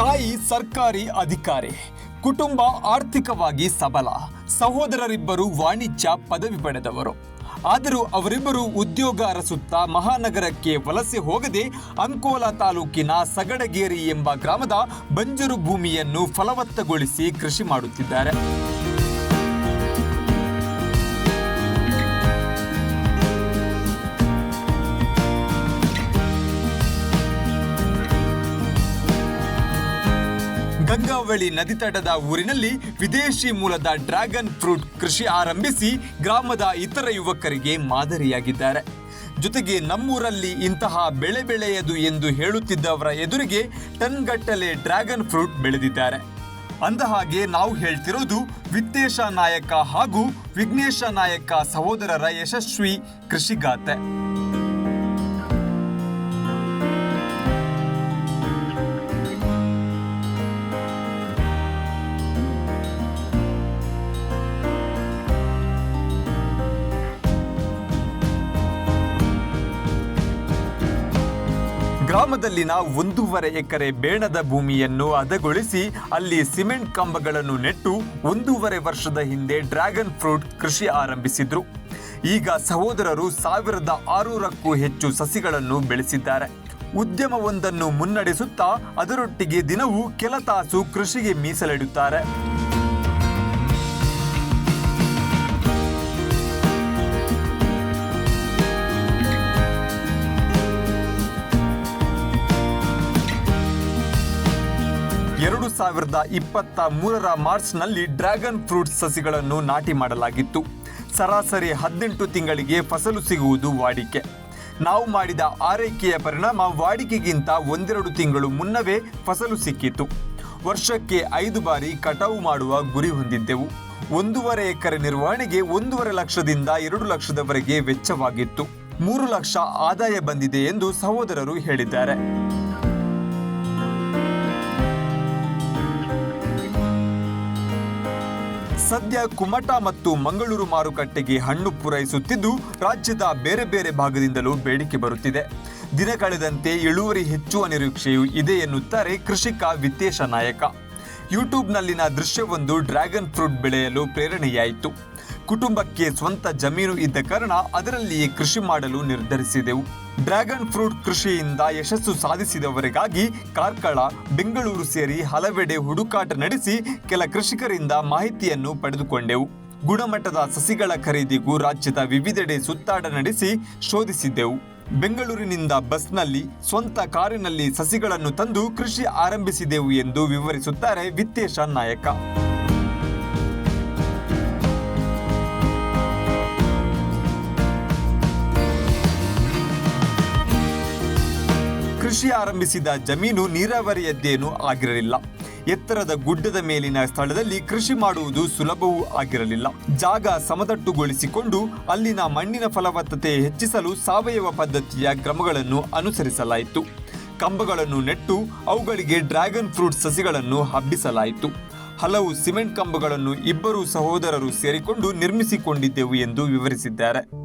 ತಾಯಿ ಸರ್ಕಾರಿ ಅಧಿಕಾರಿ, ಕುಟುಂಬ ಆರ್ಥಿಕವಾಗಿ ಸಬಲ, ಸಹೋದರರಿಬ್ಬರು ವಾಣಿಜ್ಯ ಪದವಿ ಪಡೆದವರು. ಆದರೂ ಅವರಿಬ್ಬರು ಉದ್ಯೋಗ ಅರಸುತ್ತಾ ಮಹಾನಗರಕ್ಕೆ ವಲಸೆ ಹೋಗದೆ ಅಂಕೋಲಾ ತಾಲೂಕಿನ ಸಗಡಗೇರಿ ಎಂಬ ಗ್ರಾಮದ ಬಂಜರು ಭೂಮಿಯನ್ನು ಫಲವತ್ತಗೊಳಿಸಿ ಕೃಷಿ ಮಾಡುತ್ತಿದ್ದಾರೆ. ಗಂಗಾವಳಿ ನದಿ ತಟದ ಊರಿನಲ್ಲಿ ವಿದೇಶಿ ಮೂಲದ ಡ್ರ್ಯಾಗನ್ ಫ್ರೂಟ್ ಕೃಷಿ ಆರಂಭಿಸಿ ಗ್ರಾಮದ ಇತರ ಯುವಕರಿಗೆ ಮಾದರಿಯಾಗಿದ್ದಾರೆ. ಜೊತೆಗೆ ನಮ್ಮೂರಲ್ಲಿ ಇಂತಹ ಬೆಳೆ ಬೆಳೆಯದು ಎಂದು ಹೇಳುತ್ತಿದ್ದವರ ಎದುರಿಗೆ ಟನ್ಗಟ್ಟಲೆ ಡ್ರ್ಯಾಗನ್ ಫ್ರೂಟ್ ಬೆಳೆದಿದ್ದಾರೆ. ಅಂದಹಾಗೆ ನಾವು ಹೇಳ್ತಿರೋದು ವಿತ್ತೇಶ ನಾಯಕ ಹಾಗೂ ವಿಘ್ನೇಶ ನಾಯಕ ಸಹೋದರರ ಯಶಸ್ವಿ ಕೃಷಿಗಾತೆ ಗ್ರಾಮದಲ್ಲಿನ ಒಂದೂವರೆ ಎಕರೆ ಬೇಣದ ಭೂಮಿಯನ್ನು ಹದಗೊಳಿಸಿ ಅಲ್ಲಿ ಸಿಮೆಂಟ್ ಕಂಬಗಳನ್ನು ನೆಟ್ಟು ಒಂದೂವರೆ ವರ್ಷದ ಹಿಂದೆ ಡ್ರ್ಯಾಗನ್ ಫ್ರೂಟ್ ಕೃಷಿ ಆರಂಭಿಸಿದ್ರು. ಈಗ ಸಹೋದರರು ಸಾವಿರದ ಆರುನೂರಕ್ಕೂ ಹೆಚ್ಚು ಸಸಿಗಳನ್ನು ಬೆಳೆಸಿದ್ದಾರೆ. ಉದ್ಯಮವೊಂದನ್ನು ಮುನ್ನಡೆಸುತ್ತಾ ಅದರೊಟ್ಟಿಗೆ ದಿನವೂ ಕೆಲ ತಾಸು ಕೃಷಿಗೆ ಮೀಸಲಿಡುತ್ತಾರೆ. ಎರಡು ಸಾವಿರದ ಇಪ್ಪತ್ತ ಮೂರರ ಮಾರ್ಚ್ನಲ್ಲಿ ಡ್ರ್ಯಾಗನ್ ಫ್ರೂಟ್ ಸಸಿಗಳನ್ನು ನಾಟಿ ಮಾಡಲಾಗಿತ್ತು. ಸರಾಸರಿ ಹದಿನೆಂಟು ತಿಂಗಳಿಗೆ ಫಸಲು ಸಿಗುವುದು ವಾಡಿಕೆ. ನಾವು ಮಾಡಿದ ಆರೈಕೆಯ ಪರಿಣಾಮ ವಾಡಿಕೆಗಿಂತ ಒಂದೆರಡು ತಿಂಗಳು ಮುನ್ನವೇ ಫಸಲು ಸಿಕ್ಕಿತು ವರ್ಷಕ್ಕೆ ಐದು ಬಾರಿ ಕಟಾವು ಮಾಡುವ ಗುರಿ ಹೊಂದಿದ್ದೆವು. ಒಂದೂವರೆ ಎಕರೆ ನಿರ್ವಹಣೆಗೆ ಒಂದೂವರೆ ಲಕ್ಷದಿಂದ ಎರಡು ಲಕ್ಷದವರೆಗೆ ವೆಚ್ಚವಾಗಿತ್ತು. ಮೂರು ಲಕ್ಷ ಆದಾಯ ಬಂದಿದೆ ಎಂದು ಸಹೋದರರು ಹೇಳಿದ್ದಾರೆ. ಸದ್ಯ ಕುಮಟಾ ಮತ್ತು ಮಂಗಳೂರು ಮಾರುಕಟ್ಟೆಗೆ ಹಣ್ಣು ಪೂರೈಸುತ್ತಿದ್ದು, ರಾಜ್ಯದ ಬೇರೆ ಬೇರೆ ಭಾಗದಿಂದಲೂ ಬೇಡಿಕೆ ಬರುತ್ತಿದೆ. ದಿನ ಕಳೆದಂತೆ ಇಳುವರಿ ಹೆಚ್ಚುವ ನಿರೀಕ್ಷೆಯೂ ಇದೆ ಎನ್ನುತ್ತಾರೆ ಕೃಷಿಕ ವಿತ್ತೇಶ ನಾಯಕ. ಯೂಟ್ಯೂಬ್ನಲ್ಲಿನ ದೃಶ್ಯವೊಂದು ಡ್ರ್ಯಾಗನ್ ಫ್ರೂಟ್ ಬೆಳೆಯಲು ಪ್ರೇರಣೆಯಾಯಿತು. ಕುಟುಂಬಕ್ಕೆ ಸ್ವಂತ ಜಮೀನು ಇದ್ದ ಕಾರಣ ಅದರಲ್ಲಿಯೇ ಕೃಷಿ ಮಾಡಲು ನಿರ್ಧರಿಸಿದೆವು. ಡ್ರ್ಯಾಗನ್ ಫ್ರೂಟ್ ಕೃಷಿಯಿಂದ ಯಶಸ್ಸು ಸಾಧಿಸಿದವರಿಗಾಗಿ ಕಾರ್ಕಳ, ಬೆಂಗಳೂರು ಸೇರಿ ಹಲವೆಡೆ ಹುಡುಕಾಟ ನಡೆಸಿ ಕೆಲ ಕೃಷಿಕರಿಂದ ಮಾಹಿತಿಯನ್ನು ಪಡೆದುಕೊಂಡೆವು. ಗುಣಮಟ್ಟದ ಸಸಿಗಳ ಖರೀದಿಗೂ ರಾಜ್ಯದ ವಿವಿಧೆಡೆ ಸುತ್ತಾಟ ನಡೆಸಿ ಶೋಧಿಸಿದ್ದೆವು. ಬೆಂಗಳೂರಿನಿಂದ ಬಸ್ನಲ್ಲಿ, ಸ್ವಂತ ಕಾರಿನಲ್ಲಿ ಸಸಿಗಳನ್ನು ತಂದು ಕೃಷಿ ಆರಂಭಿಸಿದೆವು ಎಂದು ವಿವರಿಸುತ್ತಾರೆ ವಿತ್ತೇಶ ನಾಯಕ. ಕೃಷಿ ಆರಂಭಿಸಿದ ಜಮೀನು ನೀರಾವರಿಯದ್ದೇನೂ ಆಗಿರಲಿಲ್ಲ. ಎತ್ತರದ ಗುಡ್ಡದ ಮೇಲಿನ ಸ್ಥಳದಲ್ಲಿ ಕೃಷಿ ಮಾಡುವುದು ಸುಲಭವೂ ಆಗಿರಲಿಲ್ಲ. ಜಾಗ ಸಮತಟ್ಟುಗೊಳಿಸಿಕೊಂಡು ಅಲ್ಲಿನ ಮಣ್ಣಿನ ಫಲವತ್ತತೆ ಹೆಚ್ಚಿಸಲು ಸಾವಯವ ಪದ್ಧತಿಯ ಕ್ರಮಗಳನ್ನು ಅನುಸರಿಸಲಾಯಿತು. ಕಂಬಗಳನ್ನು ನೆಟ್ಟು ಅವುಗಳಿಗೆ ಡ್ರ್ಯಾಗನ್ ಫ್ರೂಟ್ ಸಸಿಗಳನ್ನು ಹಬ್ಬಿಸಲಾಯಿತು. ಹಲವು ಸಿಮೆಂಟ್ ಕಂಬಗಳನ್ನು ಇಬ್ಬರು ಸಹೋದರರು ಸೇರಿಕೊಂಡು ನಿರ್ಮಿಸಿಕೊಂಡಿದ್ದೆವು ಎಂದು ವಿವರಿಸಿದ್ದಾರೆ.